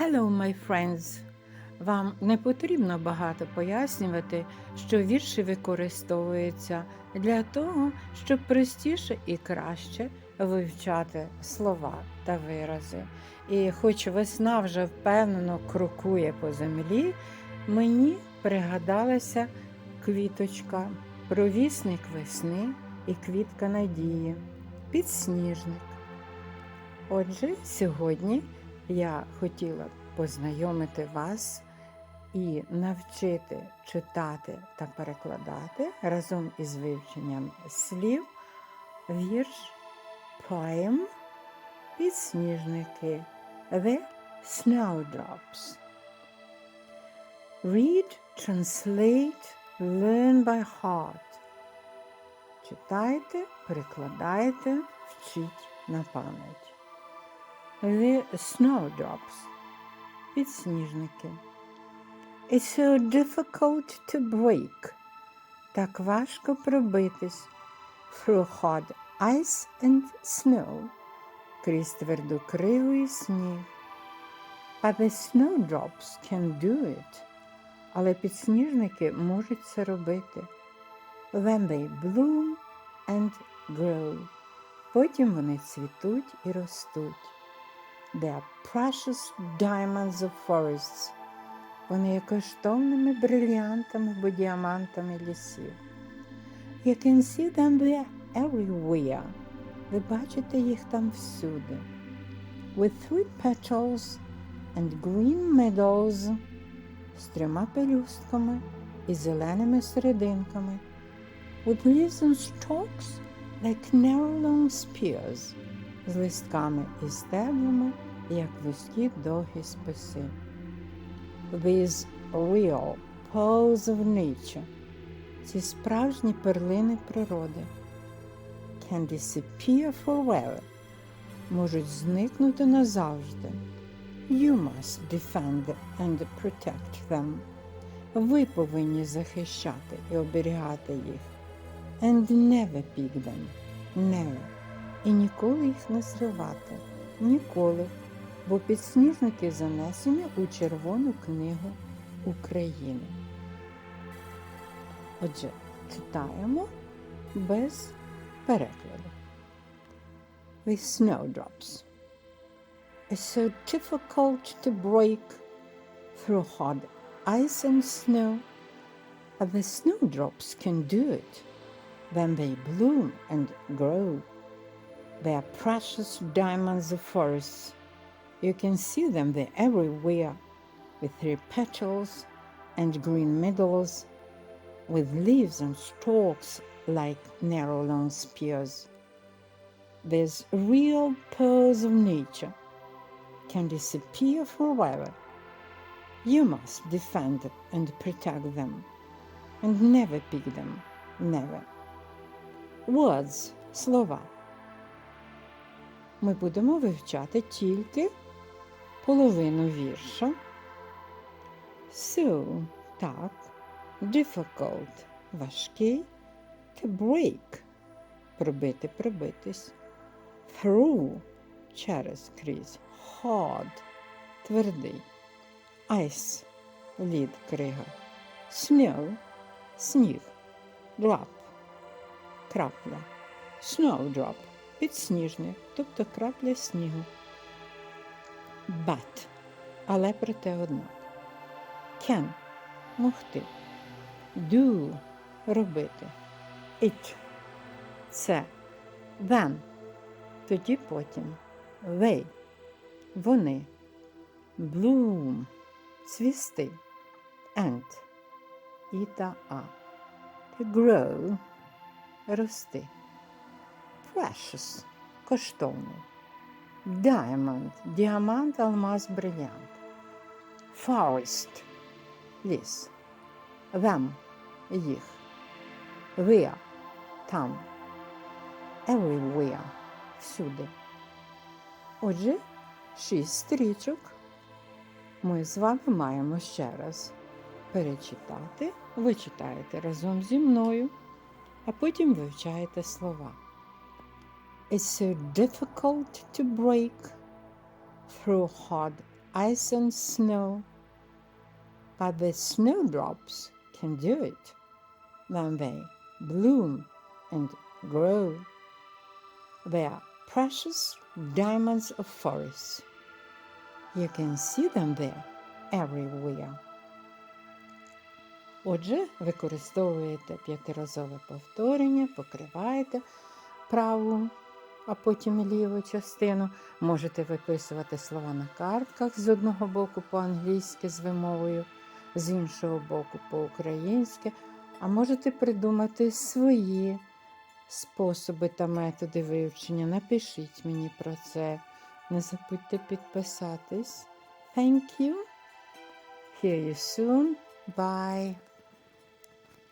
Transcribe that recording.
Hello, my friends! Вам не потрібно багато пояснювати, що вірші використовуються для того, щоб простіше і краще вивчати слова та вирази. І хоч весна вже впевнено крокує по землі, мені пригадалася квіточка, провісник весни і квітка надії, підсніжник. Отже, сьогодні я хотіла познайомити вас і навчити читати та перекладати разом із вивченням слів вірш поем Підсніжники The Snowdrops. Read, translate, learn by heart. Читайте, перекладайте, вчіть на пам'ять. The snowdrops. Підсніжники. It's so difficult to break. Так важко пробитись through hard ice and snow. Крізь тверду криву і сніг. But the snowdrops can do it. Але підсніжники можуть це робити. When they bloom and grow. Потім вони цвітуть і ростуть. They are precious diamonds of forests. Вони є коштовними брильянтами або діамантами лісів. You can see them there everywhere. Ви бачите їх там всюди. With three petals and green meadows з трьома пелюстками і зеленими серединками. With leaves and stalks like narrow long spears З листками і стеблами, як вузькі довгі списи. These real pearls of nature, ці справжні перлини природи, can disappear forever, можуть зникнути назавжди. You must defend and protect them. Ви повинні захищати і оберігати їх. And never pick them. Never і ніколи їх не зривати. Ніколи. Бо підсніжники занесені у Червону книгу України. Отже, читаємо без перекладу. The snowdrops. It's so difficult to break through hard ice and snow, but the snowdrops can do it when they bloom and grow. They are precious diamonds of forests. You can see them there everywhere, with their petals and green middles, with leaves and stalks like narrow long spears. These real pearls of nature can disappear forever. You must defend and protect them, and never pick them, never. Words, Slovak. Ми будемо вивчати тільки половину вірша. So, так, difficult, важкий, to break, пробити, пробитись. Through, через, крізь, hard, твердий. Ice, лід, крига. Snow, сніг. Drop, крапля. Snowdrop, підсніжник, тобто крапля снігу. But, але проте однак. Can могти. Do робити. It це. Then тоді потім. They вони. Bloom цвісти. And і та а. Grow рости precious коштовний. Diamond діамант, алмаз, брилянт. Forest ліс. Them їх. Where там. Everywhere всюди. Отже, шість стрічок ми з вами маємо ще раз перечитати. Ви читаєте разом зі мною, а потім вивчаєте слова. It's so difficult to break through hard ice and snow. But the snowdrops can do it when they bloom and grow. They are precious diamonds of forests. You can see them there everywhere. Отже, використовуєте п'ятиразове повторення, покриваєте праву, а потім ліву частину. Можете виписувати слова на картках з одного боку по-англійськи з вимовою, з іншого боку по-українськи, а можете придумати свої способи та методи вивчення. Напишіть мені про це. Не забудьте підписатись. Thank you. Hear you soon. Bye.